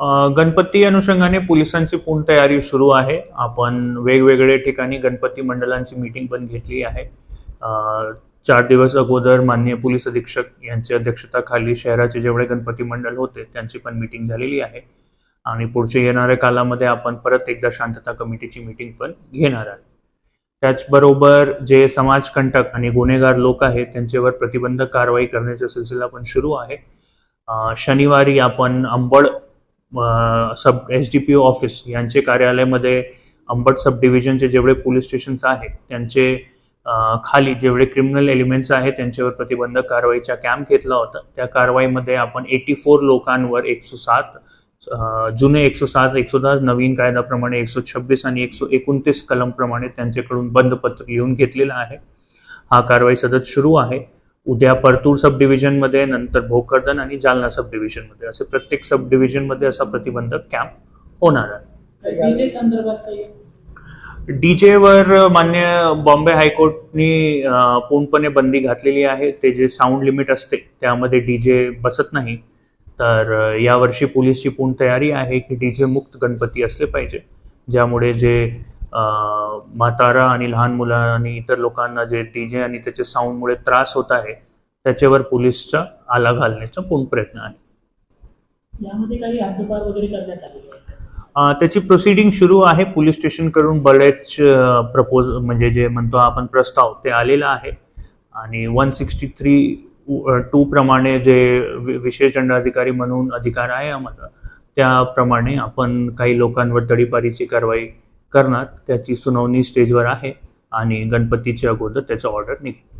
गणपती अनुषंगाने पोलिसांची पूर्ण तयारी सुरू आहे. आपण वेगवेगळे ठिकाणी गणपती मंडळांची मीटिंग पण घेतली आहे. चार दिवस अगोदर माननीय पोलीस अधीक्षक यांच्या अध्यक्षताखाली शहराचे जेवढे गणपती मंडळ होते त्यांची पण मीटिंग झालेली आहे. आणि पुढच्या येणाऱ्या कालामध्ये आपण परत एकदा शांतता कमिटीची मीटिंग पण घेणार आहे. त्याचबरोबर जे समाजकंटक आणि गुन्हेगार लोक आहेत त्यांच्यावर प्रतिबंधक कारवाई करण्याचा सिलसिला पण सुरू आहे. शनिवारी आपण Ambad sub S D P O office यांचे कार्यालयामध्ये अंबड सब डिव्हिजनचे जेवढे पोलीस स्टेशन्स आहेत त्यांचे खाली जेवढे क्रिमिनल एलिमेंट्स आहेत त्यांच्यावर प्रतिबंधक कारवाईचा कॅम्प घेतला होता. त्या कारवाईमध्ये आपण एटी फोर लोकांवर एकशे सात जुने एकशे सात एकशे दहा नवीन कायद्याप्रमाणे एकशे छब्बीस आणि एकशे एकोणतीस कलमप्रमाणे त्यांच्याकडून बंदपत्र लिहून घेतलेलं आहे. हा कारवाई सतत सुरू आहे. उद्या परतूर सब डिव्हिजनमध्ये नंतर भोकरदन आणि जालना सब डिव्हिजनमध्ये असे प्रत्येक सब डिव्हिजनमध्ये असा प्रतिबंधक कॅम्प होणार आहे. डीजे डीजेवर मान्य बॉम्बे हायकोर्टनी पूर्णपणे बंदी घातलेली आहे. ते जे साऊंड लिमिट असते त्यामध्ये डीजे बसत नाही. तर यावर्षी पोलीसची पूर्ण तयारी आहे की डीजे मुक्त गणपती असले पाहिजे. ज्यामुळे जे म्हातारा आणि लहान मुलं आणि इतर लोकांना जे डीजे आणि त्याच्या साऊंडमुळे त्रास होत आहे त्याच्यावर पोलीसचा आला घालण्याचा पूर्ण प्रयत्न आहे. यामध्ये काही हद्दपार वगैरे करण्यात आलेले आहे अ, त्याची प्रोसिडिंग सुरू आहे. पोलीस स्टेशनकडून बरेच प्रपोज म्हणजे जे म्हणतो आपण प्रस्ताव ते आलेला आहे. आणि वन सिक्स्टी थ्री टू प्रमाणे जे विशेष दंडाधिकारी म्हणून अधिकार आहे आम्हाला त्याप्रमाणे आपण काही लोकांवर तडीपारीची कारवाई करणार त्याची सुनावणी स्टेजवर आहे आणि गणपतीच्या अगोदर त्याचा ऑर्डर निघेल.